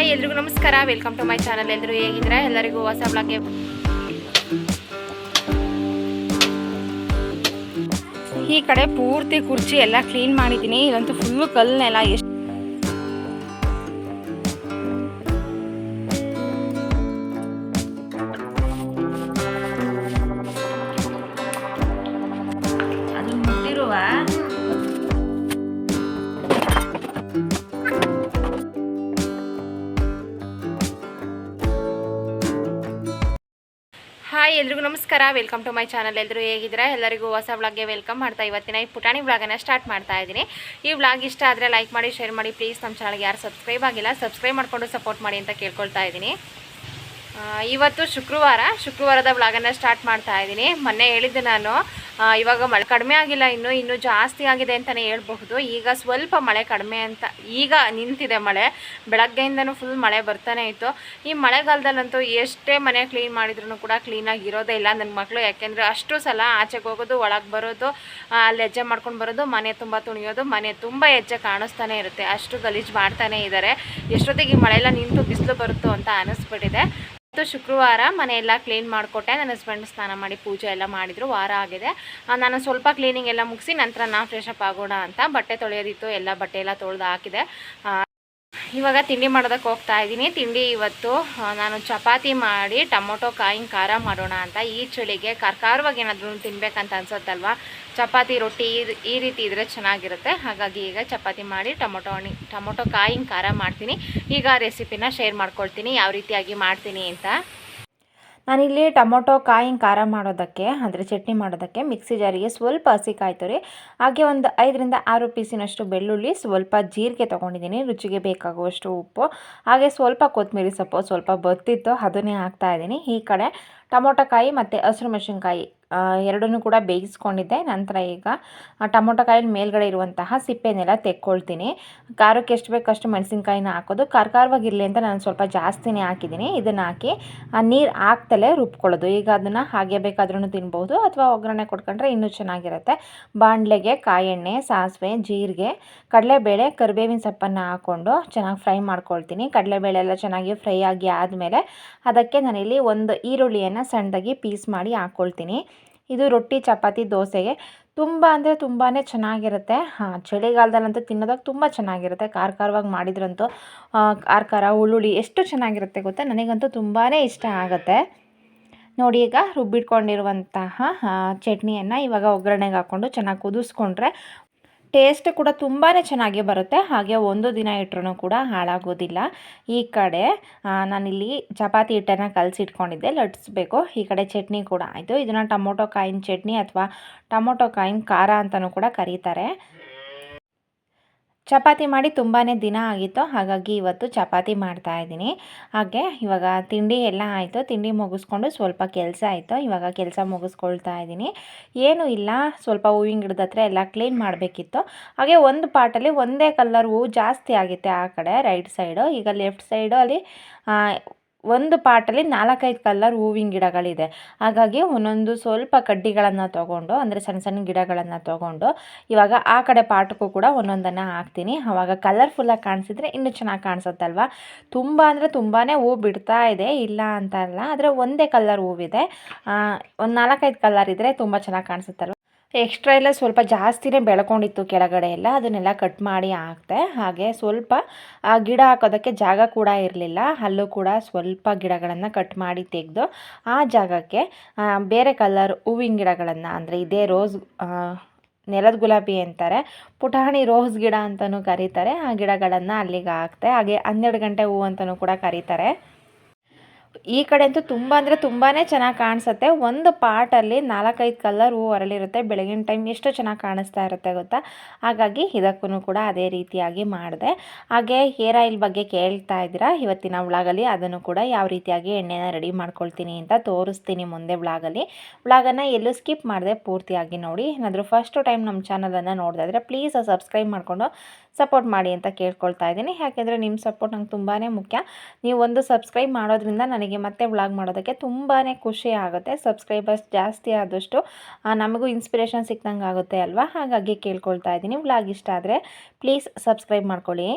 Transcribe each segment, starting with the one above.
Hi ಎಲ್ರಿಗೂ ನಮಸ್ಕಾರ. Welcome to my channel ಎಲ್ಲರೂ ಹೇಗಿದ್ರೆ ಎಲ್ಲರಿಗೂ ಹೊಸ ಬ್ಲಾಗ್ಗೆ ಈ ಕಡೆ ಪೂರ್ತಿ ಕುರ್ಚಿ ಎಲ್ಲ ಕ್ಲೀನ್ ಮಾಡಿದ್ದೀನಿ. ಇದಂತೂ ಫುಲ್ಲು ಕಲ್ಲನ್ನೆಲ್ಲ ಎಲ್ರಿಗೂ ನಮಸ್ಕಾರ. ವೆಲ್ಕಮ್ ಟು ಮೈ ಚಾನಲ್ ಎಲ್ಲರೂ ಹೇಗಿದ್ದೀರಾ? ಎಲ್ಲರಿಗೂ ಹೊಸ ವ್ಲಾಗ್ಗೆ ವೆಲ್ಕಮ್ ಮಾಡ್ತಾ ಇವತ್ತಿನ ಈ ಪುಟಾಣಿ ವ್ಲಾಗನ್ನು ಸ್ಟಾರ್ಟ್ ಮಾಡ್ತಾ ಇದ್ದೀನಿ. ಈ ಬ್ಲಾಗ್ ಇಷ್ಟ ಆದರೆ ಲೈಕ್ ಮಾಡಿ ಶೇರ್ ಮಾಡಿ ಪ್ಲೀಸ್ ನಮ್ಮ ಚಾನಲ್ಗೆ ಯಾರು ಸಬ್ಸ್ಕ್ರೈಬ್ ಆಗಿಲ್ಲ ಸಬ್ಸ್ಕ್ರೈಬ್ ಮಾಡಿಕೊಂಡು ಸಪೋರ್ಟ್ ಮಾಡಿ ಅಂತ ಕೇಳ್ಕೊಳ್ತಾ ಇದ್ದೀನಿ. ಇವತ್ತು ಶುಕ್ರವಾರ, ಶುಕ್ರವಾರದ ವ್ಲಾಗನ್ನು ಸ್ಟಾರ್ಟ್ ಮಾಡ್ತಾ ಇದ್ದೀನಿ. ಮೊನ್ನೆ ಹೇಳಿದ್ದೆ ನಾನು ಇವಾಗ ಮಳೆ ಕಡಿಮೆ ಆಗಿಲ್ಲ, ಇನ್ನು, ಇನ್ನೂ ಜಾಸ್ತಿ ಆಗಿದೆ ಅಂತಲೇ ಹೇಳ್ಬಹುದು. ಈಗ ಸ್ವಲ್ಪ ಮಳೆ ಕಡಿಮೆ ಅಂತ, ಈಗ ನಿಂತಿದೆ ಮಳೆ. ಬೆಳಗ್ಗೆಯಿಂದನೂ ಫುಲ್ ಮಳೆ ಬರ್ತಾನೆ ಇತ್ತು. ಈ ಮಳೆಗಾಲದಲ್ಲಂತೂ ಎಷ್ಟೇ ಮನೆ ಕ್ಲೀನ್ ಮಾಡಿದ್ರು ಕೂಡ ಕ್ಲೀನಾಗಿ ಇರೋದೇ ಇಲ್ಲ ನನ್ನ ಮಕ್ಕಳು ಯಾಕೆಂದರೆ ಅಷ್ಟು ಸಲ ಆಚೆಗೆ ಹೋಗೋದು, ಒಳಗೆ ಬರೋದು ಅಲ್ಲಿ ಹೆಜ್ಜೆ ಮಾಡ್ಕೊಂಡು ಬರೋದು, ಮನೆ ತುಂಬ ತುಣಿಯೋದು, ಮನೆ ತುಂಬ ಹೆಜ್ಜೆ ಕಾಣಿಸ್ತಾನೆ ಇರುತ್ತೆ. ಅಷ್ಟು ಗಲೀಜು ಮಾಡ್ತಾನೆ ಇದ್ದಾರೆ ಎಷ್ಟೊತ್ತಿಗೆ ಈ ಮಳೆ ಎಲ್ಲ ನಿಂತು ಬಿಸಿಲು ಬರುತ್ತೋ ಅಂತ ಅನಿಸ್ಬಿಟ್ಟಿದೆ. ಇವತ್ತು ಶುಕ್ರವಾರ ಮನೆಯೆಲ್ಲ ಕ್ಲೀನ್ ಮಾಡಿಕೊಟ್ಟೆ, ನನ್ನ ಹಸ್ಬೆಂಡ್ ಸ್ನಾನ ಮಾಡಿ ಪೂಜೆ ಎಲ್ಲ ಮಾಡಿದ್ರು, ವಾರ ಆಗಿದೆ. ನಾನು ಸ್ವಲ್ಪ ಕ್ಲೀನಿಂಗ್ ಎಲ್ಲ ಮುಗಿಸಿ ನಂತರ ನಾ ಫ್ರೆಶ್ ಅಪ್ ಆಗೋಣ ಅಂತ ಬಟ್ಟೆ ತೊಳೆಯೋದಿತ್ತು, ಎಲ್ಲ ಬಟ್ಟೆ ಎಲ್ಲ ತೊಳೆದು ಹಾಕಿದೆ. ಇವಾಗ ತಿಂಡಿ ಮಾಡೋದಕ್ಕೆ ಹೋಗ್ತಾ ಇದ್ದೀನಿ. ತಿಂಡಿ ಇವತ್ತು ನಾನು ಚಪಾತಿ ಮಾಡಿ ಟೊಮೊಟೊ, ಕಾಯಿನ, ಖಾರ ಮಾಡೋಣ ಅಂತ ಈ ಚಳಿಗೆ ಖಾರವಾಗಿ ಏನಾದರೂ ತಿನ್ಬೇಕಂತ ಅನ್ಸುತ್ತಲ್ವ? ಚಪಾತಿ ರೊಟ್ಟಿ ಈ- ರೀತಿ ಇದ್ರೆ ಚೆನ್ನಾಗಿರುತ್ತೆ. ಹಾಗಾಗಿ ಈಗ ಚಪಾತಿ ಮಾಡಿ ಟೊಮೊಟೊ ಹಣ್ಣಿ ಟೊಮೊಟೊ, ಕಾಯಿನ, ಖಾರ ಮಾಡ್ತೀನಿ. ಈಗ ರೆಸಿಪಿನ ಶೇರ್ ಮಾಡ್ಕೊಳ್ತೀನಿ. ಯಾವ ರೀತಿಯಾಗಿ ಮಾಡ್ತೀನಿ ಅಂತ. ನಾನಿಲ್ಲಿ ಟೊಮೊಟೊ, ಕಾಯಿ, ಖಾರ ಮಾಡೋದಕ್ಕೆ, ಅಂದರೆ ಚಟ್ನಿ ಮಾಡೋದಕ್ಕೆ ಮಿಕ್ಸಿ ಜಾರಿಗೆ ಸ್ವಲ್ಪ ಹಸಿ ಕಾಯ್ತು ರೀ ಹಾಗೆ ಒಂದು ಐದರಿಂದ ಆರು ಪೀಸಿನಷ್ಟು ಬೆಳ್ಳುಳ್ಳಿ ಸ್ವಲ್ಪ ಜೀರಿಗೆ ತೊಗೊಂಡಿದ್ದೀನಿ, ರುಚಿಗೆ ಬೇಕಾಗುವಷ್ಟು ಉಪ್ಪು. ಹಾಗೆ ಸ್ವಲ್ಪ ಕೊತ್ತಂಬರಿ ಸೊಪ್ಪು ಸ್ವಲ್ಪ ಬತ್ತಿತ್ತು, ಅದನ್ನೇ ಹಾಕ್ತಾ ಇದ್ದೀನಿ. ಈ ಕಡೆ ಟೊಮೊಟೊ ಕಾಯಿ ಮತ್ತು ಹಸಿರು ಮೆಣಸಿನ್ಕಾಯಿ ಎರಡನ್ನೂ ಕೂಡ ಬೇಯಿಸ್ಕೊಂಡಿದ್ದೆ. ನಂತರ ಈಗ, ಆ ಟೊಮೊಟೊ ಕಾಯಿನ ಮೇಲ್ಗಡೆ ಇರುವಂತಹ ಸಿಪ್ಪೆನೆಲ್ಲ ತೆಕ್ಕೊಳ್ತೀನಿ. ಖಾರಕ್ಕೆ ಎಷ್ಟು ಬೇಕಷ್ಟು ಮೆಣಸಿನ್ಕಾಯಿನ ಹಾಕೋದು. ಖಾರ ಖಾರವಾಗಿರಲಿ ಅಂತ ನಾನು ಸ್ವಲ್ಪ ಜಾಸ್ತಿನೇ ಹಾಕಿದ್ದೀನಿ. ಇದನ್ನು ಹಾಕಿ, ಆ, ನೀರು ಹಾಕ್ತಲೇ ರುಬ್ಕೊಳ್ಳೋದು. ಈಗ ಅದನ್ನು ಹಾಗೆ ಬೇಕಾದ್ರೂ ತಿನ್ಬೋದು ಅಥವಾ ಒಗ್ಗರಣೆ ಕೊಟ್ಕೊಂಡ್ರೆ ಇನ್ನೂ ಚೆನ್ನಾಗಿರುತ್ತೆ. ಬಾಣಲೆಗೆ ಕಾಯಿ ಎಣ್ಣೆ ಸಾಸಿವೆ, ಜೀರಿಗೆ, ಕಡಲೆಬೇಳೆ, ಕರಿಬೇವಿನ ಸೊಪ್ಪನ್ನು ಹಾಕ್ಕೊಂಡು ಚೆನ್ನಾಗಿ ಫ್ರೈ ಮಾಡ್ಕೊಳ್ತೀನಿ. ಕಡಲೆಬೇಳೆ ಎಲ್ಲ ಚೆನ್ನಾಗಿ ಫ್ರೈ ಆಗಿ ಆದಮೇಲೆ ಅದಕ್ಕೆ ನಾನಿಲ್ಲಿ ಒಂದು ಈರುಳ್ಳಿಯನ್ನು ಸಣ್ಣದಾಗಿ ಪೀಸ್ ಮಾಡಿ ಹಾಕ್ಕೊಳ್ತೀನಿ ಇದು ರೊಟ್ಟಿ, ಚಪಾತಿ, ದೋಸೆಗೆ ತುಂಬ ಅಂದರೆ ತುಂಬಾ ಚೆನ್ನಾಗಿರುತ್ತೆ. ಹಾಂ, ಚಳಿಗಾಲದಲ್ಲಂತೂ ತಿನ್ನೋದಾಗ ತುಂಬ ಚೆನ್ನಾಗಿರುತ್ತೆ. ಖಾರ ಖಾರವಾಗಿ ಮಾಡಿದ್ರಂತೂ ಖಾರ ಖಾರ, ಉಳ್ಳುಳ್ಳಿ ಎಷ್ಟು ಚೆನ್ನಾಗಿರುತ್ತೆ ಗೊತ್ತಾ? ನನಗಂತೂ ತುಂಬಾ ಇಷ್ಟ ಆಗುತ್ತೆ. ನೋಡಿ ಈಗ ರುಬ್ಬಿಟ್ಕೊಂಡಿರುವಂತಹ ಚಟ್ನಿಯನ್ನು ಇವಾಗ ಒಗ್ಗರಣೆಗೆ ಹಾಕ್ಕೊಂಡು ಚೆನ್ನಾಗಿ ಕುದಿಸ್ಕೊಂಡ್ರೆ ಟೇಸ್ಟ್ ಕೂಡ ತುಂಬಾ ಚೆನ್ನಾಗಿ ಬರುತ್ತೆ. ಹಾಗೆ ಒಂದು ದಿನ ಇಟ್ಟರೂ ಕೂಡ ಹಾಳಾಗೋದಿಲ್ಲ. ಈ ಕಡೆ ನಾನಿಲ್ಲಿ ಚಪಾತಿ ಹಿಟ್ಟನ್ನು ಕಲಸಿಟ್ಕೊಂಡಿದ್ದೆ. ಲಟ್ಸ್ಬೇಕು ಈ ಕಡೆ ಚಟ್ನಿ ಕೂಡ ಆಯಿತು. ಇದನ್ನು ಟೊಮೊಟೊ ಕಾಯಿನ ಚಟ್ನಿ ಅಥವಾ ಟೊಮೊಟೊ ಕಾಯಿನ ಖಾರ ಅಂತಲೂ ಕೂಡ ಕರೀತಾರೆ. ಚಪಾತಿ ಮಾಡಿ ತುಂಬಾ ದಿನ ಆಗಿತ್ತು, ಹಾಗಾಗಿ ಇವತ್ತು ಚಪಾತಿ ಮಾಡ್ತಾ ಇದ್ದೀನಿ. ಹಾಗೆ ಇವಾಗ ತಿಂಡಿ ಎಲ್ಲ ಆಯಿತು, ತಿಂಡಿ ಮುಗಿಸ್ಕೊಂಡು ಸ್ವಲ್ಪ ಕೆಲಸ ಆಯಿತು, ಇವಾಗ ಕೆಲಸ ಮುಗಿಸ್ಕೊಳ್ತಾ ಇದ್ದೀನಿ. ಏನೂ ಇಲ್ಲ, ಸ್ವಲ್ಪ ಹೂವಿನ ಗಿಡದ ಹತ್ರ ಎಲ್ಲ ಕ್ಲೀನ್ ಮಾಡಬೇಕಿತ್ತು. ಹಾಗೆ ಒಂದು ಪಾಟಲ್ಲಿ ಒಂದೇ ಕಲರ್ ಹೂವು ಜಾಸ್ತಿ ಆಗುತ್ತೆ ಆ ಕಡೆ ರೈಟ್ ಸೈಡು ಈಗ ಲೆಫ್ಟ್ ಸೈಡು ಅಲ್ಲಿ ಒಂದು ಪಾಟಲ್ಲಿ ನಾಲ್ಕೈದು ಕಲರ್ ಹೂವಿನ ಗಿಡಗಳಿದೆ. ಹಾಗಾಗಿ ಒಂದೊಂದು ಸ್ವಲ್ಪ ಕಡ್ಡಿಗಳನ್ನು ತೊಗೊಂಡು, ಅಂದರೆ ಸಣ್ಣ ಸಣ್ಣ ಗಿಡಗಳನ್ನು ತೊಗೊಂಡು, ಇವಾಗ ಆ ಕಡೆ ಪಾಟಕ್ಕೂ ಕೂಡ ಒಂದೊಂದನ್ನು ಹಾಕ್ತೀನಿ. ಆವಾಗ ಕಲರ್ಫುಲ್ಲಾಗಿ ಕಾಣಿಸಿದ್ರೆ ಇನ್ನೂ ಚೆನ್ನಾಗಿ ಕಾಣಿಸುತ್ತಲ್ವ? ತುಂಬ ಅಂದರೆ ತುಂಬಾ ಹೂ ಬಿಡ್ತಾ ಇದೆ, ಇಲ್ಲ ಅಂತ ಅಲ್ಲ. ಆದರೆ ಒಂದೇ ಕಲರ್ ಹೂವಿದೆ. ಒಂದು ನಾಲ್ಕೈದು ಕಲರ್ ಇದ್ದರೆ ತುಂಬ ಚೆನ್ನಾಗಿ ಕಾಣಿಸುತ್ತಲ್ವ? ಎಕ್ಸ್ಟ್ರಾ ಎಲ್ಲ ಸ್ವಲ್ಪ ಜಾಸ್ತಿನೇ ಬೆಳ್ಕೊಂಡಿತ್ತು ಕೆಳಗಡೆ ಎಲ್ಲ. ಅದನ್ನೆಲ್ಲ ಕಟ್ ಮಾಡಿ ಹಾಕ್ತೆ ಹಾಗೆ ಸ್ವಲ್ಪ, ಆ ಗಿಡ ಹಾಕೋದಕ್ಕೆ ಜಾಗ ಕೂಡ ಇರಲಿಲ್ಲ. ಅಲ್ಲೂ ಕೂಡ ಸ್ವಲ್ಪ ಗಿಡಗಳನ್ನು ಕಟ್ ಮಾಡಿ ತೆಗೆದು, ಆ ಜಾಗಕ್ಕೆ ಬೇರೆ ಕಲರ್ ಹೂವಿನ ಗಿಡಗಳನ್ನು ಅಂದರೆ ಇದೇ ರೋಸ್ ನೆಲದ ಗುಲಾಬಿ ಅಂತಾರೆ, ಪುಟಾಣಿ ರೋಸ್ ಗಿಡ ಅಂತಲೂ ಕರೀತಾರೆ. ಆ ಗಿಡಗಳನ್ನು ಅಲ್ಲಿಗೆ ಹಾಕ್ತೆ ಹಾಗೆ ಹನ್ನೆರಡು ಗಂಟೆ ಹೂವು ಅಂತಲೂ ಕೂಡ ಕರೀತಾರೆ. ಈ ಕಡೆ ಅಂತೂ ತುಂಬ ಅಂದರೆ ತುಂಬಾ ಚೆನ್ನಾಗಿ ಕಾಣಿಸುತ್ತೆ. ಒಂದು ಪಾಟಲ್ಲಿ ನಾಲ್ಕೈದು ಕಲರ್ ಹೂವು ಅರಳಿರುತ್ತೆ. ಬೆಳಗಿನ ಟೈಮ್ ಎಷ್ಟು ಚೆನ್ನಾಗಿ ಕಾಣಿಸ್ತಾ ಇರುತ್ತೆ ಗೊತ್ತಾ? ಹಾಗಾಗಿ ಇದಕ್ಕೂ ಕೂಡ ಅದೇ ರೀತಿಯಾಗಿ ಮಾಡಿದೆ. ಹಾಗೆ ಹೇರ್ ಆಯಿಲ್ ಬಗ್ಗೆ ಕೇಳ್ತಾ ಇದ್ದೀರಾ? ಇವತ್ತಿನ ವ್ಲಾಗಲ್ಲಿ ಅದನ್ನು ಕೂಡ ಯಾವ ರೀತಿಯಾಗಿ ಎಣ್ಣೆನ ರೆಡಿ ಮಾಡ್ಕೊಳ್ತೀನಿ ಅಂತ ತೋರಿಸ್ತೀನಿ ಮುಂದೆ ವ್ಲಾಗಲ್ಲಿ ಉಳಾಗನ್ನು ಎಲ್ಲೂ ಸ್ಕಿಪ್ ಮಾಡಿದೆ ಪೂರ್ತಿಯಾಗಿ ನೋಡಿ. ಏನಾದರೂ ಫಸ್ಟ್ ಟೈಮ್ ನಮ್ಮ ಚಾನಲನ್ನು ನೋಡ್ತಾ ಇದ್ದರೆ ಪ್ಲೀಸ್ ಸಬ್ಸ್ಕ್ರೈಬ್ ಮಾಡಿಕೊಂಡು ಸಪೋರ್ಟ್ ಮಾಡಿ ಅಂತ ಕೇಳ್ಕೊಳ್ತಾ ಇದ್ದೀನಿ. ಯಾಕೆಂದರೆ ನಿಮ್ಮ ಸಪೋರ್ಟ್ ನಂಗೆ ತುಂಬಾ ಮುಖ್ಯ. ನೀವು ಒಂದು ಸಬ್ಸ್ಕ್ರೈಬ್ ಮಾಡೋದ್ರಿಂದ ನನಗೆ ಮತ್ತೆ ವ್ಲಾಗ್ ಮಾಡೋದಕ್ಕೆ ತುಂಬಾ ಖುಷಿ ಆಗುತ್ತೆ. ಸಬ್ಸ್ಕ್ರೈಬರ್ಸ್ ಜಾಸ್ತಿ ಆದಷ್ಟು ನಮಗೂ ಇನ್ಸ್ಪಿರೇಷನ್ ಸಿಕ್ಕಂಗೆ ಆಗುತ್ತೆ ಅಲ್ವಾ? ಹಾಗಾಗಿ ಕೇಳ್ಕೊಳ್ತಾ ಇದ್ದೀನಿ. ವ್ಲಾಗ್ ಇಷ್ಟ ಆದರೆ ಪ್ಲೀಸ್ ಸಬ್ಸ್ಕ್ರೈಬ್ ಮಾಡ್ಕೊಳ್ಳಿ.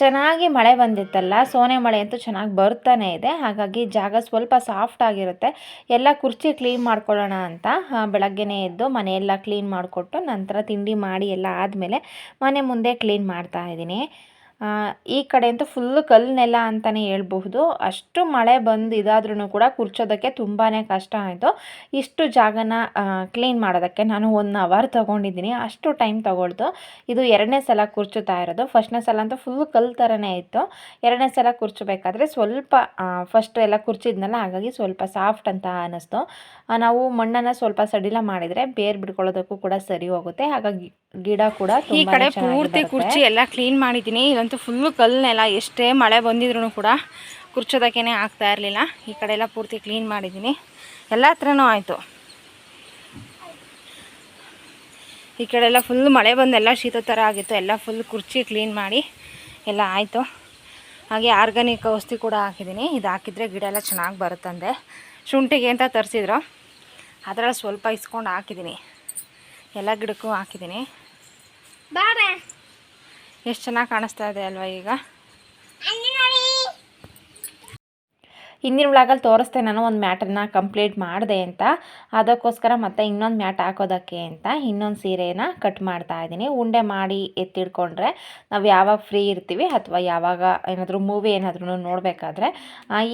ಚೆನ್ನಾಗಿ ಮಳೆ ಬಂದಿತ್ತಲ್ಲ, ಸೋನೆ ಮಳೆ ಅಂತೂ ಚೆನ್ನಾಗಿ ಬರ್ತಾನೆ ಇದೆ. ಹಾಗಾಗಿ ಜಾಗ ಸ್ವಲ್ಪ ಸಾಫ್ಟ್ ಆಗಿರುತ್ತೆ. ಎಲ್ಲ ಕುರ್ಚಿ ಕ್ಲೀನ್ ಮಾಡ್ಕೊಳ್ಳೋಣ ಅಂತ ಬೆಳಗ್ಗೆನೇ ಎದ್ದು ಮನೆಯೆಲ್ಲ ಕ್ಲೀನ್ ಮಾಡಿಕೊಟ್ಟು ನಂತರ ತಿಂಡಿ ಮಾಡಿ ಎಲ್ಲ ಆದಮೇಲೆ ಮನೆ ಮುಂದೆ ಕ್ಲೀನ್ ಮಾಡ್ತಾ ಇದ್ದೀನಿ. ಈ ಕಡೆ ಅಂತೂ ಫುಲ್ಲು ಕಲ್ಲು ನೆಲ ಅಂತಲೇ ಹೇಳ್ಬಹುದು. ಅಷ್ಟು ಮಳೆ ಬಂದು ಇದಾದ್ರೂ ಕೂಡ ಕುರ್ಚೋದಕ್ಕೆ ತುಂಬಾ ಕಷ್ಟ ಆಯಿತು. ಇಷ್ಟು ಜಾಗನ ಕ್ಲೀನ್ ಮಾಡೋದಕ್ಕೆ ನಾನು ಒನ್ ಅವರ್ ತೊಗೊಂಡಿದ್ದೀನಿ. ಅಷ್ಟು ಟೈಮ್ ತೊಗೊಳ್ತು ಇದು ಎರಡನೇ ಸಲ ಕುರ್ಚುತ್ತಾ ಇರೋದು. ಫಸ್ಟ್ನೇ ಸಲ ಅಂತೂ ಫುಲ್ ಕಲ್ಲು ಥರನೇ ಇತ್ತು. ಎರಡನೇ ಸಲ ಕುರ್ಚಬೇಕಾದ್ರೆ ಸ್ವಲ್ಪ ಫಸ್ಟ್ ಎಲ್ಲ ಕುರ್ಚಿದ್ನಲ್ಲ ಹಾಗಾಗಿ ಸ್ವಲ್ಪ ಸಾಫ್ಟ್ ಅಂತ ಅನ್ನಿಸ್ತು ನಾವು ಮಣ್ಣನ್ನು ಸ್ವಲ್ಪ ಸಡಿಲ ಮಾಡಿದರೆ ಬೇರ್ ಬಿಡ್ಕೊಳ್ಳೋದಕ್ಕೂ ಕೂಡ ಸರಿ ಹೋಗುತ್ತೆ. ಹಾಗಾಗಿ ಗಿಡ ಕೂಡ ಈ ಕಡೆ ಪೂರ್ತಿ ಕುರ್ಚಿ ಎಲ್ಲ ಕ್ಲೀನ್ ಮಾಡಿದ್ದೀನಿ. ಇದಂತೂ ಫುಲ್ಲು ಕಲ್ಲನೆಲ್ಲ ಎಷ್ಟೇ ಮಳೆ ಬಂದಿದ್ರು ಕೂಡ ಕುರ್ಚೋದಕ್ಕೇ ಆಗ್ತಾ ಇರಲಿಲ್ಲ. ಈ ಕಡೆ ಎಲ್ಲ ಪೂರ್ತಿ ಕ್ಲೀನ್ ಮಾಡಿದ್ದೀನಿ. ಎಲ್ಲ ಹತ್ರನೂ ಆಯಿತು. ಈ ಕಡೆ ಎಲ್ಲ ಫುಲ್ ಮಳೆ ಬಂದು ಎಲ್ಲ ಶೀತ ಥರ ಆಗಿತ್ತು. ಎಲ್ಲ ಫುಲ್ ಕುರ್ಚಿ ಕ್ಲೀನ್ ಮಾಡಿ ಎಲ್ಲ ಆಯಿತು. ಹಾಗೆ ಆರ್ಗಾನಿಕ್ ಔಷಧಿ ಕೂಡ ಹಾಕಿದ್ದೀನಿ. ಇದು ಹಾಕಿದರೆ ಗಿಡ ಎಲ್ಲ ಚೆನ್ನಾಗಿ ಬರುತ್ತಂದೆ ಶುಂಠಿಗೆ ಅಂತ ತರಿಸಿದ್ರು. ಅದರಲ್ಲಿ ಸ್ವಲ್ಪ ಇಸ್ಕೊಂಡು ಹಾಕಿದ್ದೀನಿ. ಎಲ್ಲ ಗಿಡಕ್ಕೂ ಹಾಕಿದ್ದೀನಿ. ಎಷ್ಟು ಚೆನ್ನಾಗಿ ಕಾಣಿಸ್ತಾ ಇದೆ ಅಲ್ವಾ ಈಗ? ಹಿಂದಿನ ವ್ಲಾಗಲ್ಲಿ ತೋರಿಸ್ತೇನೆ ನಾನು ಒಂದು ಮ್ಯಾಟನ್ನು ಕಂಪ್ಲೀಟ್ ಮಾಡಿದೆ ಅಂತ. ಅದಕ್ಕೋಸ್ಕರ ಮತ್ತೆ ಇನ್ನೊಂದು ಮ್ಯಾಟ್ ಹಾಕೋದಕ್ಕೆ ಅಂತ ಇನ್ನೊಂದು ಸೀರೆನ ಕಟ್ ಮಾಡ್ತಾ ಇದ್ದೀನಿ. ಉಂಡೆ ಮಾಡಿ ಎತ್ತಿಡ್ಕೊಂಡ್ರೆ ನಾವು ಯಾವಾಗ ಫ್ರೀ ಇರ್ತೀವಿ ಅಥವಾ ಯಾವಾಗ ಏನಾದರೂ ಮೂವಿ ಏನಾದ್ರೂ ನೋಡಬೇಕಾದ್ರೆ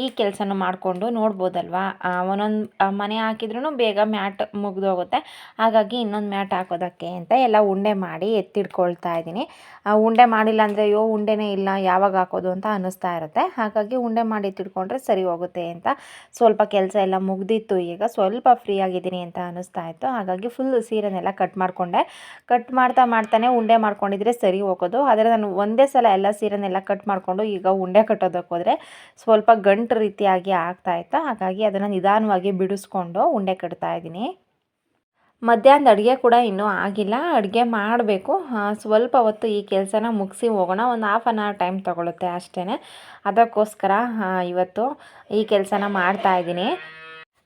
ಈ ಕೆಲಸನ ಮಾಡಿಕೊಂಡು ನೋಡ್ಬೋದಲ್ವಾ? ಒಂದೊಂದು ಮನೆ ಹಾಕಿದ್ರೂ ಬೇಗ ಮ್ಯಾಟ್ ಮುಗಿದೋಗುತ್ತೆ. ಹಾಗಾಗಿ ಇನ್ನೊಂದು ಮ್ಯಾಟ್ ಹಾಕೋದಕ್ಕೆ ಅಂತ ಎಲ್ಲ ಉಂಡೆ ಮಾಡಿ ಎತ್ತಿಡ್ಕೊಳ್ತಾ ಇದ್ದೀನಿ. ಉಂಡೆ ಮಾಡಿಲ್ಲ ಅಂದರೆ ಅಯ್ಯೋ ಉಂಡೆನೇ ಇಲ್ಲ, ಯಾವಾಗ ಹಾಕೋದು ಅಂತ ಅನ್ನಿಸ್ತಾ ಇರುತ್ತೆ. ಹಾಗಾಗಿ ಉಂಡೆ ಮಾಡಿ ಎತ್ತಿಡ್ಕೊಂಡ್ರೆ ಸರಿ ಅಂತ ಸ್ವಲ್ಪ ಕೆಲಸ ಎಲ್ಲ ಮುಗ್ದಿತ್ತು ಈಗ ಸ್ವಲ್ಪ ಫ್ರೀ ಆಗಿದ್ದೀನಿ ಅಂತ ಅನ್ನಿಸ್ತಾ ಇತ್ತು. ಹಾಗಾಗಿ ಫುಲ್ ಸೀರೆನೆಲ್ಲ ಕಟ್ ಮಾಡಿಕೊಂಡೆ. ಕಟ್ ಮಾಡ್ತಾ ಮಾಡ್ತಾನೆ ಉಂಡೆ ಮಾಡ್ಕೊಂಡಿದ್ರೆ ಸರಿ ಹೋಗೋದು. ಆದರೆ ನಾನು ಒಂದೇ ಸಲ ಎಲ್ಲ ಸೀರೆನೆಲ್ಲ ಕಟ್ ಮಾಡಿಕೊಂಡು ಈಗ ಉಂಡೆ ಕಟ್ಟೋದಕ್ಕೆ ಹೋದರೆ ಸ್ವಲ್ಪ ಗಂಟು ರೀತಿಯಾಗಿ ಆಗ್ತಾ ಇತ್ತು. ಹಾಗಾಗಿ ಅದನ್ನು ನಿಧಾನವಾಗಿ ಬಿಡಿಸ್ಕೊಂಡು ಉಂಡೆ ಕಟ್ತಾ ಇದ್ದೀನಿ. ಮಧ್ಯಾಹ್ನದ ಅಡುಗೆ ಕೂಡ ಇನ್ನೂ ಆಗಿಲ್ಲ. ಅಡುಗೆ ಮಾಡಬೇಕು. ಸ್ವಲ್ಪ ಹೊತ್ತು ಈ ಕೆಲಸನ ಮುಗಿಸಿ ಹೋಗೋಣ. ಒಂದು ಹಾಫ್ ಅನ್ ಅವರ್ ಟೈಮ್ ತೊಗೊಳುತ್ತೆ ಅಷ್ಟೇ ಅದಕ್ಕೋಸ್ಕರ ಇವತ್ತು ಈ ಕೆಲಸನ ಮಾಡ್ತಾ ಇದ್ದೀನಿ.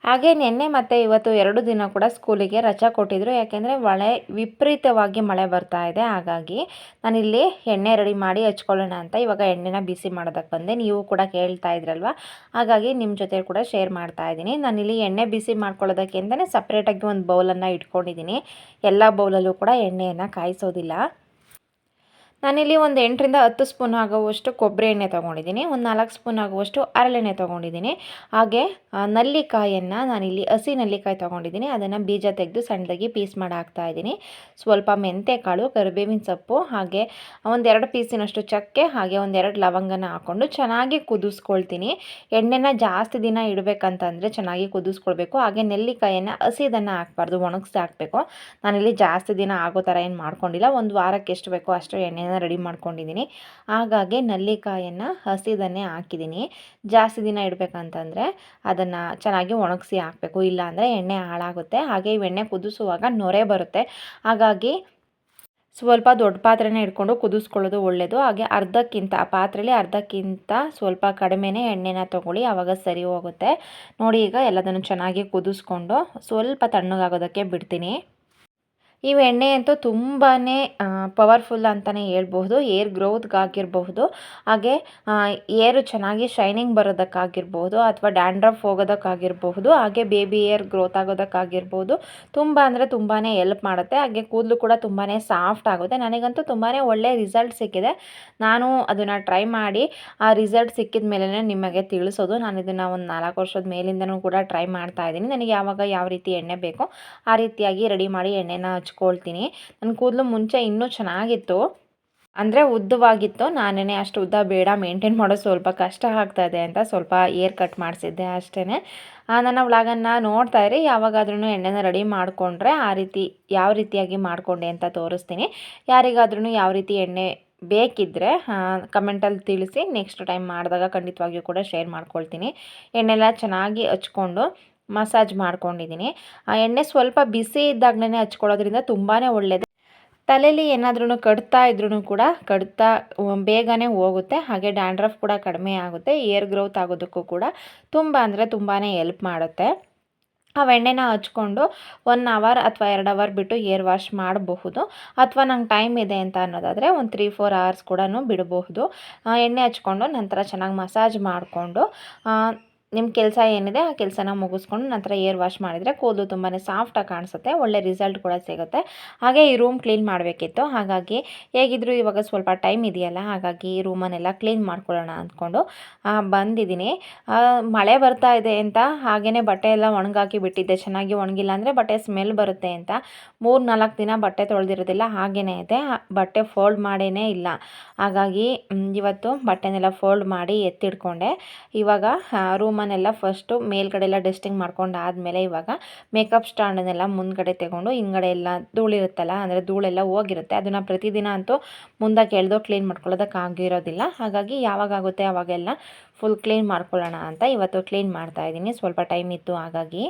ಹಾಗೆ ನಿನ್ನೆ ಮತ್ತು ಇವತ್ತು ಎರಡು ದಿನ ಕೂಡ ಸ್ಕೂಲಿಗೆ ರಜಾ ಕೊಟ್ಟಿದ್ರು. ಯಾಕೆಂದರೆ ಮಳೆ ವಿಪರೀತವಾಗಿ ಮಳೆ ಬರ್ತಾ ಇದೆ. ಹಾಗಾಗಿ ನಾನಿಲ್ಲಿ ಎಣ್ಣೆ ರೆಡಿ ಮಾಡಿ ಹಚ್ಕೊಳ್ಳೋಣ ಅಂತ ಇವಾಗ ಎಣ್ಣೆನ ಬಿಸಿ ಮಾಡೋದಕ್ಕೆ ಬಂದೆ. ನೀವು ಕೂಡ ಕೇಳ್ತಾ ಇದ್ರಲ್ವ? ಹಾಗಾಗಿ ನಿಮ್ಮ ಜೊತೆ ಕೂಡ ಶೇರ್ ಮಾಡ್ತಾ ಇದ್ದೀನಿ. ನಾನಿಲ್ಲಿ ಎಣ್ಣೆ ಬಿಸಿ ಮಾಡ್ಕೊಳ್ಳೋದಕ್ಕೆ ಅಂತಲೇ ಸಪ್ರೇಟಾಗಿ ಒಂದು ಬೌಲನ್ನು ಇಟ್ಕೊಂಡಿದ್ದೀನಿ. ಎಲ್ಲ ಬೌಲಲ್ಲೂ ಕೂಡ ಎಣ್ಣೆಯನ್ನು ಕಾಯಿಸೋದಿಲ್ಲ. ನಾನಿಲ್ಲಿ ಒಂದು ಎಂಟರಿಂದ ಹತ್ತು ಸ್ಪೂನ್ ಆಗುವಷ್ಟು ಕೊಬ್ಬರಿ ಎಣ್ಣೆ ತೊಗೊಂಡಿದ್ದೀನಿ. ಒಂದು ನಾಲ್ಕು ಸ್ಪೂನ್ ಆಗುವಷ್ಟು ಹರಳೆಣ್ಣೆ ತೊಗೊಂಡಿದ್ದೀನಿ. ಹಾಗೆ ನಲ್ಲಿಕಾಯನ್ನು ನಾನಿಲ್ಲಿ ಹಸಿ ನಲ್ಲಿಕಾಯಿ ತೊಗೊಂಡಿದ್ದೀನಿ. ಅದನ್ನು ಬೀಜ ತೆಗೆದು ಸಣ್ಣದಾಗಿ ಪೀಸ್ ಮಾಡಿ ಹಾಕ್ತಾ ಇದ್ದೀನಿ. ಸ್ವಲ್ಪ ಮೆಂತ್ಯ ಕಾಳು ಕರಿಬೇವಿನ ಸೊಪ್ಪು, ಹಾಗೆ ಒಂದೆರಡು ಪೀಸಿನಷ್ಟು ಚಕ್ಕೆ, ಹಾಗೆ ಒಂದೆರಡು ಲವಂಗನ ಹಾಕ್ಕೊಂಡು ಚೆನ್ನಾಗಿ ಕುದಿಸ್ಕೊಳ್ತೀನಿ. ಎಣ್ಣೆನ ಜಾಸ್ತಿ ದಿನ ಇಡಬೇಕಂತಂದರೆ ಚೆನ್ನಾಗಿ ಕುದಿಸ್ಕೊಳ್ಬೇಕು. ಹಾಗೆ ನೆಲ್ಲಿಕಾಯನ್ನು ಹಸಿದನ್ನು ಹಾಕ್ಬಾರ್ದು, ಒಣಗಿಸಿ ಹಾಕಬೇಕು. ನಾನಿಲ್ಲಿ ಜಾಸ್ತಿ ದಿನ ಆಗೋ ಥರ ಏನು ಮಾಡ್ಕೊಂಡಿಲ್ಲ. ಒಂದು ವಾರಕ್ಕೆ ಎಷ್ಟು ಬೇಕೋ ಅಷ್ಟು ರೆಡಿ ಮಾಡ್ಕೊಂಡಿದ್ದೀನಿ. ಹಾಗಾಗಿ ನಲ್ಲಿಕಾಯನ್ನು ಹಸಿದನ್ನೇ ಹಾಕಿದ್ದೀನಿ. ಜಾಸ್ತಿ ದಿನ ಇಡಬೇಕಂತಂದರೆ ಅದನ್ನು ಚೆನ್ನಾಗಿ ಒಣಗಿಸಿ ಹಾಕಬೇಕು. ಇಲ್ಲಾಂದರೆ ಎಣ್ಣೆ ಹಾಳಾಗುತ್ತೆ. ಹಾಗೆ ಎಣ್ಣೆ ಕುದಿಸುವಾಗ ನೊರೆ ಬರುತ್ತೆ. ಹಾಗಾಗಿ ಸ್ವಲ್ಪ ದೊಡ್ಡ ಪಾತ್ರೆನೇ ಇಟ್ಕೊಂಡು ಕುದಿಸ್ಕೊಳ್ಳೋದು ಒಳ್ಳೆಯದು ಹಾಗೆ ಅರ್ಧಕ್ಕಿಂತ, ಆ ಪಾತ್ರೆಲಿ ಅರ್ಧಕ್ಕಿಂತ ಸ್ವಲ್ಪ ಕಡಿಮೆನೇ ಎಣ್ಣೆನ ತೊಗೊಳ್ಳಿ. ಆವಾಗ ಸರಿ ಹೋಗುತ್ತೆ. ನೋಡಿ ಈಗ ಎಲ್ಲದನ್ನು ಚೆನ್ನಾಗಿ ಕುದಿಸ್ಕೊಂಡು ಸ್ವಲ್ಪ ತಣ್ಣಗಾಗೋದಕ್ಕೆ ಬಿಡ್ತೀನಿ. ಈ ಎಣ್ಣೆ ಅಂತೂ ತುಂಬಾ ಪವರ್ಫುಲ್ ಅಂತಲೇ ಹೇಳ್ಬಹುದು. ಏರ್ ಗ್ರೋತ್ಗಾಗಿರಬಹುದು ಹಾಗೆ ಏರು ಚೆನ್ನಾಗಿ ಶೈನಿಂಗ್ ಬರೋದಕ್ಕಾಗಿರ್ಬೋದು ಅಥವಾ ಡ್ಯಾಂಡ್ರಫ್ ಹೋಗೋದಕ್ಕಾಗಿರಬಹುದು. ಹಾಗೆ ಬೇಬಿ ಏರ್ ಗ್ರೋತ್ ಆಗೋದಕ್ಕಾಗಿರ್ಬೋದು ತುಂಬ ಅಂದರೆ ತುಂಬಾ ಎಲ್ಪ್ ಮಾಡುತ್ತೆ. ಹಾಗೆ ಕೂದಲು ಕೂಡ ತುಂಬಾ ಸಾಫ್ಟ್ ಆಗುತ್ತೆ. ನನಗಂತೂ ತುಂಬಾ ಒಳ್ಳೆಯ ರಿಸಲ್ಟ್ ಸಿಕ್ಕಿದೆ. ನಾನು ಅದನ್ನು ಟ್ರೈ ಮಾಡಿ, ಆ ರಿಸಲ್ಟ್ ಸಿಕ್ಕಿದ ಮೇಲೆ ನಿಮಗೆ ತಿಳಿಸೋದು. ನಾನು ಇದನ್ನು ಒಂದು ನಾಲ್ಕು ವರ್ಷದ ಮೇಲಿಂದನೂ ಕೂಡ ಟ್ರೈ ಮಾಡ್ತಾ ಇದ್ದೀನಿ. ನನಗೆ ಯಾವಾಗ ಯಾವ ರೀತಿ ಎಣ್ಣೆ ಬೇಕೋ ಆ ರೀತಿಯಾಗಿ ರೆಡಿ ಮಾಡಿ ಎಣ್ಣೆನ ಹಚ್ಕೊಳ್ತೀನಿ. ನನ್ನ ಕೂದಲು ಮುಂಚೆ ಇನ್ನೂ ಚೆನ್ನಾಗಿತ್ತು. ಅಂದರೆ ಉದ್ದವಾಗಿತ್ತು. ನಾನೇ ಅಷ್ಟು ಉದ್ದ ಬೇಡ ಮೇಂಟೈನ್ ಮಾಡೋದು ಸ್ವಲ್ಪ ಕಷ್ಟ ಆಗ್ತಾ ಇದೆ ಅಂತ ಸ್ವಲ್ಪ ಏರ್ ಕಟ್ ಮಾಡಿಸಿದ್ದೆ ಅಷ್ಟೇ ನನ್ನ ವ್ಲಾಗನ್ನು ನೋಡ್ತಾ ಇರಿ. ಯಾವಾಗಾದ್ರೂ ಎಣ್ಣೆನ ರೆಡಿ ಮಾಡಿಕೊಂಡ್ರೆ ಆ ರೀತಿ, ಯಾವ ರೀತಿಯಾಗಿ ಮಾಡಿಕೊಂಡೆ ಅಂತ ತೋರಿಸ್ತೀನಿ. ಯಾರಿಗಾದ್ರೂ ಯಾವ ರೀತಿ ಎಣ್ಣೆ ಬೇಕಿದ್ದರೆ ಕಮೆಂಟಲ್ಲಿ ತಿಳಿಸಿ. ನೆಕ್ಸ್ಟ್ ಟೈಮ್ ಮಾಡಿದಾಗ ಖಂಡಿತವಾಗಿಯೂ ಕೂಡ ಶೇರ್ ಮಾಡ್ಕೊಳ್ತೀನಿ. ಎಣ್ಣೆಲ್ಲ ಚೆನ್ನಾಗಿ ಹಚ್ಕೊಂಡು ಮಸಾಜ್ ಮಾಡ್ಕೊಂಡಿದ್ದೀನಿ. ಆ ಎಣ್ಣೆ ಸ್ವಲ್ಪ ಬಿಸಿ ಇದ್ದಾಗಲೇ ಹಚ್ಕೊಳ್ಳೋದ್ರಿಂದ ತುಂಬಾ ಒಳ್ಳೆಯದು ತಲೆಯಲ್ಲಿ ಏನಾದ್ರೂ ಕಡ್ತಾ ಇದ್ರೂ ಕೂಡ ಕಡ್ತಾ ಬೇಗನೆ ಹೋಗುತ್ತೆ. ಹಾಗೆ ಡ್ಯಾಂಡ್ರಫ್ ಕೂಡ ಕಡಿಮೆ ಆಗುತ್ತೆ. ಏರ್ ಗ್ರೋತ್ ಆಗೋದಕ್ಕೂ ಕೂಡ ತುಂಬ ಅಂದರೆ ತುಂಬಾ ಎಲ್ಪ್ ಮಾಡುತ್ತೆ. ಆ ಎಣ್ಣೆನ ಹಚ್ಕೊಂಡು ಒನ್ ಅವರ್ ಅಥವಾ ಎರಡು ಅವರ್ ಬಿಟ್ಟು ಏರ್ ವಾಶ್ ಮಾಡಬಹುದು. ಅಥವಾ ನಂಗೆ ಟೈಮ್ ಇದೆ ಅಂತ ಅನ್ನೋದಾದರೆ ಒಂದು ತ್ರೀ, ಫೋರ್ ಅವರ್ಸ್ ಕೂಡ ಬಿಡಬಹುದು. ಎಣ್ಣೆ ಹಚ್ಕೊಂಡು ನಂತರ ಚೆನ್ನಾಗಿ ಮಸಾಜ್ ಮಾಡಿಕೊಂಡು ನಿಮ್ಮ ಕೆಲಸ ಏನಿದೆ, ಆ ಕೆಲಸನ ಮುಗಿಸ್ಕೊಂಡು ನಂತರ ಏರ್ ವಾಶ್ ಮಾಡಿದರೆ ಕೂದಲು ತುಂಬಾ ಸಾಫ್ಟಾಗಿ ಕಾಣಿಸುತ್ತೆ, ಒಳ್ಳೆ ರಿಸಲ್ಟ್ ಕೂಡ ಸಿಗುತ್ತೆ. ಹಾಗೆ ಈ ರೂಮ್ ಕ್ಲೀನ್ ಮಾಡಬೇಕಿತ್ತು. ಹಾಗಾಗಿ ಹೇಗಿದ್ರು ಇವಾಗ ಸ್ವಲ್ಪ ಟೈಮ್ ಇದೆಯಲ್ಲ, ಹಾಗಾಗಿ ಈ ರೂಮನ್ನೆಲ್ಲ ಕ್ಲೀನ್ ಮಾಡ್ಕೊಳ್ಳೋಣ ಅಂದ್ಕೊಂಡು ಬಂದಿದ್ದೀನಿ. ಮಳೆ ಬರ್ತಾ ಇದೆ ಅಂತ ಹಾಗೆಯೇ ಬಟ್ಟೆ ಎಲ್ಲ ಒಣಗಾಕಿ ಬಿಟ್ಟಿದ್ದೆ. ಚೆನ್ನಾಗಿ ಒಣಗಿಲ್ಲ ಅಂದರೆ ಬಟ್ಟೆ ಸ್ಮೆಲ್ ಬರುತ್ತೆ ಅಂತ. ಮೂರು ನಾಲ್ಕು ದಿನ ಬಟ್ಟೆ ತೊಳೆದಿರೋದಿಲ್ಲ ಹಾಗೆಯೇ ಇದೆ. ಬಟ್ಟೆ ಫೋಲ್ಡ್ ಮಾಡೇ ಇಲ್ಲ. ಹಾಗಾಗಿ ಇವತ್ತು ಬಟ್ಟೆನೆಲ್ಲ ಫೋಲ್ಡ್ ಮಾಡಿ ಎತ್ತಿಡ್ಕೊಂಡೆ ಇವಾಗ ರೂಮನ್ನೆಲ್ಲ ಫಸ್ಟು ಮೇಲ್ಗಡೆ ಎಲ್ಲ ಡಸ್ಟಿಂಗ್ ಮಾಡ್ಕೊಂಡು ಆದಮೇಲೆ ಇವಾಗ ಮೇಕಪ್ ಸ್ಟ್ಯಾಂಡನ್ನೆಲ್ಲ ಮುಂದ್ಗಡೆ ತಗೊಂಡು ಹಿಂದ್ಗಡೆ ಎಲ್ಲ ಧೂಳಿರುತ್ತಲ್ಲ ಅಂದರೆ ಧೂಳೆಲ್ಲ ಹೋಗಿರುತ್ತೆ. ಅದನ್ನು ಪ್ರತಿದಿನ ಅಂತೂ ಮುಂದಕ್ಕೆ ಎಳೆದು ಕ್ಲೀನ್ ಮಾಡ್ಕೊಳ್ಳೋದಕ್ಕಾಗಿರೋದಿಲ್ಲ ಹಾಗಾಗಿ ಯಾವಾಗ ಆಗುತ್ತೆ ಅವಾಗೆಲ್ಲ ಫುಲ್ ಕ್ಲೀನ್ ಮಾಡ್ಕೊಳ್ಳೋಣ ಅಂತ ಇವತ್ತು ಕ್ಲೀನ್ ಮಾಡ್ತಾ ಇದ್ದೀನಿ. ಸ್ವಲ್ಪ ಟೈಮ್ ಇತ್ತು, ಹಾಗಾಗಿ.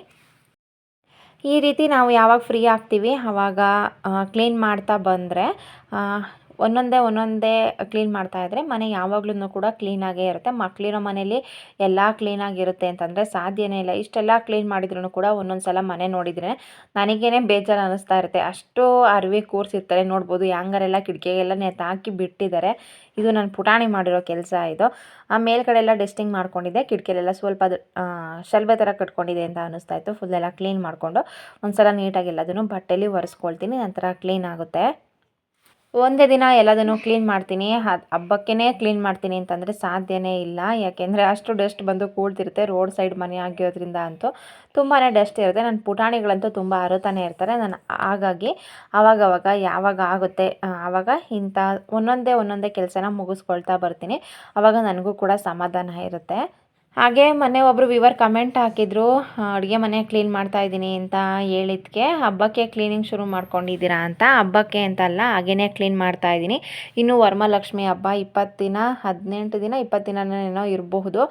ಈ ರೀತಿ ನಾವು ಯಾವಾಗ ಫ್ರೀ ಆಗ್ತೀವಿ ಆವಾಗ ಕ್ಲೀನ್ ಮಾಡ್ತಾ ಬಂದರೆ ಒಂದೊಂದೇ ಒಂದೊಂದೇ ಕ್ಲೀನ್ ಮಾಡ್ತಾ ಇದ್ದರೆ ಮನೆ ಯಾವಾಗ್ಲೂ ಕೂಡ ಕ್ಲೀನಾಗೇ ಇರುತ್ತೆ. ಮಕ್ಕಳಿರೋ ಮನೇಲಿ ಎಲ್ಲ ಕ್ಲೀನಾಗಿರುತ್ತೆ ಅಂತಂದರೆ ಸಾಧ್ಯನೇ ಇಲ್ಲ. ಇಷ್ಟೆಲ್ಲ ಕ್ಲೀನ್ ಮಾಡಿದ್ರು ಕೂಡ ಒಂದೊಂದು ಸಲ ಮನೆ ನೋಡಿದ್ರೆ ನನಗೇನೆ ಬೇಜಾರು ಅನ್ನಿಸ್ತಾ ಇರುತ್ತೆ. ಅಷ್ಟು ಅರಿವೆ ಕೂರಿಸಿರ್ತಾರೆ. ನೋಡ್ಬೋದು ಹ್ಯಾಂಗರೆಲ್ಲ ಕಿಟಕಿಗೆಲ್ಲ ನೇತಾಕಿ ಬಿಟ್ಟಿದ್ದಾರೆ. ಇದು ನಾನು ಪುಟಾಣಿ ಮಾಡಿರೋ ಕೆಲಸ ಇದು. ಆ ಮೇಲ್ಗಡೆ ಎಲ್ಲ ಡಸ್ಟಿಂಗ್ ಮಾಡ್ಕೊಂಡಿದ್ದೆ. ಕಿಟಕಿಲೆಲ್ಲ ಸ್ವಲ್ಪ ಶಲ್ಬೆ ಥರ ಕಟ್ಕೊಂಡಿದೆ ಅಂತ ಅನ್ನಿಸ್ತಾ ಇತ್ತು. ಫುಲ್ ಎಲ್ಲ ಕ್ಲೀನ್ ಮಾಡಿಕೊಂಡು ಒಂದ್ಸಲ ನೀಟಾಗಿ ಅದನ್ನು ಬಟ್ಟೆಲಿ ಒರೆಸ್ಕೊಳ್ತೀನಿ. ನಂತರ ಕ್ಲೀನ್ ಆಗುತ್ತೆ. ಒಂದೇ ದಿನ ಎಲ್ಲದನ್ನು ಕ್ಲೀನ್ ಮಾಡ್ತೀನಿ. ಹಬ್ಬಕ್ಕೇ ಕ್ಲೀನ್ ಮಾಡ್ತೀನಿ ಅಂತಂದರೆ ಸಾಧ್ಯವೇ ಇಲ್ಲ. ಯಾಕೆಂದರೆ ಅಷ್ಟು ಡಸ್ಟ್ ಬಂದು ಕೂಡ್ತಿರುತ್ತೆ ರೋಡ್ ಸೈಡ್ ಮನೆ ಆಗಿರೋದ್ರಿಂದ ಅಂತೂ. ತುಂಬಾ ಡಸ್ಟ್ ಇರುತ್ತೆ. ನನ್ನ ಪುಟಾಣಿಗಳಂತೂ ತುಂಬ ಅರುತಾನೆ ಇರ್ತಾರೆ. ನಾನು ಹಾಗಾಗಿ ಆವಾಗವಾಗ ಯಾವಾಗ ಆಗುತ್ತೆ ಆವಾಗ ಇಂಥ ಒಂದೊಂದೇ ಒಂದೊಂದೇ ಕೆಲಸನ ಮುಗಿಸ್ಕೊಳ್ತಾ ಬರ್ತೀನಿ. ಆವಾಗ ನನಗೂ ಕೂಡ ಸಮಾಧಾನ ಇರುತ್ತೆ. ಹಾಗೆ ಮೊನ್ನೆ ಒಬ್ಬರು ವಿವರ್ ಕಮೆಂಟ್ ಹಾಕಿದ್ರು ಅಡುಗೆ ಮನೆ ಕ್ಲೀನ್ ಮಾಡ್ತಾ ಇದ್ದೀನಿ ಅಂತ ಹೇಳಿದ್ಕೆ, ಹಬ್ಬಕ್ಕೆ ಕ್ಲೀನಿಂಗ್ ಶುರು ಮಾಡ್ಕೊಂಡಿದ್ದೀರಾ ಅಂತ, ಹಬ್ಬಕ್ಕೆ ಅಂತ ಅಲ್ಲ ಹಾಗೇನೆ ಕ್ಲೀನ್ ಮಾಡ್ತಾ ಇದ್ದೀನಿ. ಇನ್ನು ವರಮಹಾಲಕ್ಷ್ಮಿ ಹಬ್ಬ ಇಪ್ಪತ್ತು ದಿನ ಹದಿನೆಂಟು ದಿನ ಇಪ್ಪತ್ತು ದಿನನೇನೋ ಇರಬಹುದು.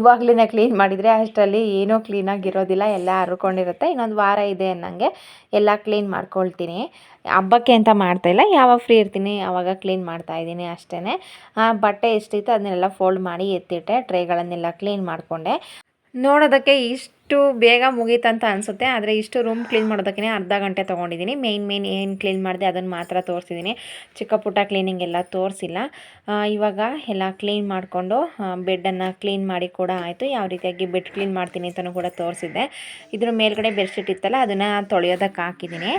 ಇವಾಗಲೇ ಕ್ಲೀನ್ ಮಾಡಿದರೆ ಅಷ್ಟರಲ್ಲಿ ಏನೂ ಕ್ಲೀನಾಗಿ ಇರೋದಿಲ್ಲ ಎಲ್ಲ ಹರ್ಕೊಂಡಿರುತ್ತೆ. ಇನ್ನೊಂದು ವಾರ ಇದೆ ಅನ್ನಂಗೆ ಎಲ್ಲ ಕ್ಲೀನ್ ಮಾಡ್ಕೊಳ್ತೀನಿ. ಹಬ್ಬಕ್ಕೆ ಅಂತ ಮಾಡ್ತಾಯಿಲ್ಲ ಯಾವಾಗ ಫ್ರೀ ಇರ್ತೀನಿ ಆವಾಗ ಕ್ಲೀನ್ ಮಾಡ್ತಾ ಇದ್ದೀನಿ ಅಷ್ಟೇ ಬಟ್ಟೆ ಎಷ್ಟಿತ್ತು ಅದನ್ನೆಲ್ಲ ಫೋಲ್ಡ್ ಮಾಡಿ ಎತ್ತಿಟ್ಟೆ, ಟ್ರೇಗಳನ್ನೆಲ್ಲ ಕ್ಲೀನ್ ಮಾಡಿಕೊಂಡೆ. ನೋಡೋದಕ್ಕೆ ಇಷ್ಟು ಬೇಗ ಮುಗೀತಂತ ಅನಿಸುತ್ತೆ, ಆದರೆ ಇಷ್ಟು ರೂಮ್ ಕ್ಲೀನ್ ಮಾಡೋದಕ್ಕೆ ಅರ್ಧ ಗಂಟೆ ತೊಗೊಂಡಿದ್ದೀನಿ ಮೇಯ್ನ್ ಮೇಯ್ನ್ ಏನು ಕ್ಲೀನ್ ಮಾಡಿದೆ ಅದನ್ನು ಮಾತ್ರ ತೋರಿಸಿದ್ದೀನಿ ಚಿಕ್ಕ ಪುಟ್ಟ ಕ್ಲೀನಿಂಗ್ ಎಲ್ಲ ತೋರಿಸಿಲ್ಲ. ಇವಾಗ ಎಲ್ಲ ಕ್ಲೀನ್ ಮಾಡಿಕೊಂಡು ಬೆಡ್ಡನ್ನು ಕ್ಲೀನ್ ಮಾಡಿ ಕೂಡ ಆಯಿತು. ಯಾವ ರೀತಿಯಾಗಿ ಬೆಡ್ ಕ್ಲೀನ್ ಮಾಡ್ತೀನಿ ಅಂತಲೂ ಕೂಡ ತೋರಿಸಿದ್ದೆ. ಇದ್ರ ಮೇಲ್ಗಡೆ ಬೆಡ್ಶೀಟ್ ಇತ್ತಲ್ಲ, ಅದನ್ನು ತೊಳೆಯೋದಕ್ಕೆ ಹಾಕಿದ್ದೀನಿ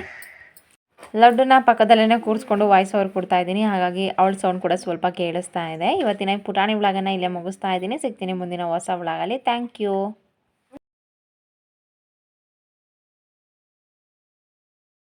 ಲಡ್ಡುನ ಪಕ್ಕದಲ್ಲೇ ಕೂರಿಸ್ಕೊಂಡು ವಾಯ್ಸ್ ಓವರ್ ಕೊಡ್ತಾ ಇದ್ದೀನಿ. ಹಾಗಾಗಿ ಅವಳ ಸೌಂಡ್ ಕೂಡ ಸ್ವಲ್ಪ ಕೇಳಿಸ್ತಾ ಇದೆ. ಇವತ್ತಿನ ಪುಟಾಣಿ ವ್ಲಾಗನ್ನು ಇಲ್ಲೇ ಮುಗಿಸ್ತಾ ಇದ್ದೀನಿ. ಸಿಗ್ತೀನಿ ಮುಂದಿನ ಹೊಸ ವ್ಲಾಗಲ್ಲಿ ಥ್ಯಾಂಕ್ ಯು